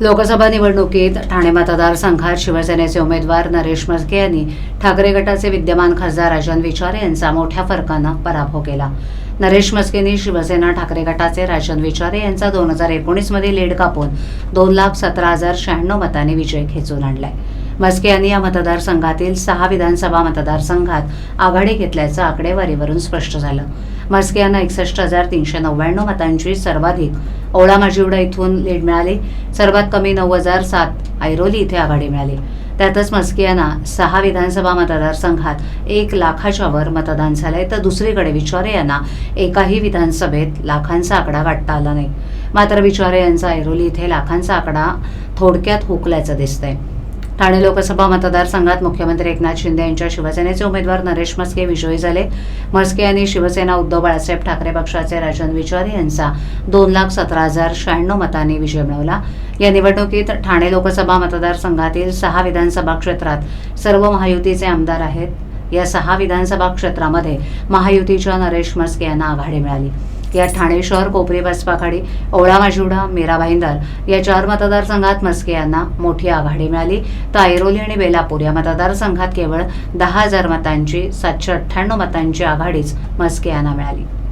लोकसभा निवडणुकीत ठाणे मतदारसंघात शिवसेनेचे उमेदवार नरेश म्हस्के यांनी ठाकरे गटाचे विद्यमान खासदार राजन विचारे यांचा मोठ्या फरकानं पराभव केला. नरेश म्हस्केंनी शिवसेना ठाकरे गटाचे राजन विचारे यांचा दोन हजार एकोणीसमध्ये लीड कापून दोन लाख सतरा हजार शहाण्णव मतांनी विजय खेचून आणलाय. म्हस्के यांनी या मतदारसंघातील सहा विधानसभा मतदारसंघात आघाडी घेतल्याचं आकडेवारीवरून स्पष्ट झालं. म्हस्के यांना एकसष्ट हजार तीनशे नव्याण्णव मतांची सर्वाधिक ओळा माजिवडा इथून लीड मिळाली. सर्वात कमी नऊ हजार सात ऐरोली इथे आघाडी मिळाली. त्यातच मस्के यांना सहा विधानसभा मतदारसंघात एक लाखाच्या वर मतदान झालंय तर दुसरीकडे विचारे यांना एकाही विधानसभेत लाखांचा आकडा गाठता आला नाही. मात्र विचारे यांचा ऐरोली इथे लाखांचा आकडा थोडक्यात हुकल्याचं दिसतंय. ठाणे लोकसभा मतदारसंघात मुख्यमंत्री एकनाथ शिंदे यांच्या शिवसेनेचे उमेदवार नरेश म्हस्के विजयी झाले. म्हस्के यांनी शिवसेना उद्धव बाळासाहेब ठाकरे पक्षाचे राजन विचारे यांचा दोन लाख सतरा हजार शहाण्णव मतांनी विजय मिळवला. या निवडणुकीत ठाणे लोकसभा मतदारसंघातील सहा विधानसभा क्षेत्रात सर्व महायुतीचे आमदार आहेत. या सहा विधानसभा क्षेत्रामध्ये महायुतीच्या नरेश म्हस्के यांना आघाडी मिळाली. या ठाणे शहर कोपरी बसपा आघाडी ओळा माजिवडा मीरा भाईंदर या चार मतदारसंघात मस्के यांना मोठी आघाडी मिळाली. तर ऐरोली आणि बेलापूर या मतदारसंघात केवळ दहा हजार मतांची सातशे अठ्ठ्याण्णव मतांची आघाडीच मस्के यांना मिळाली.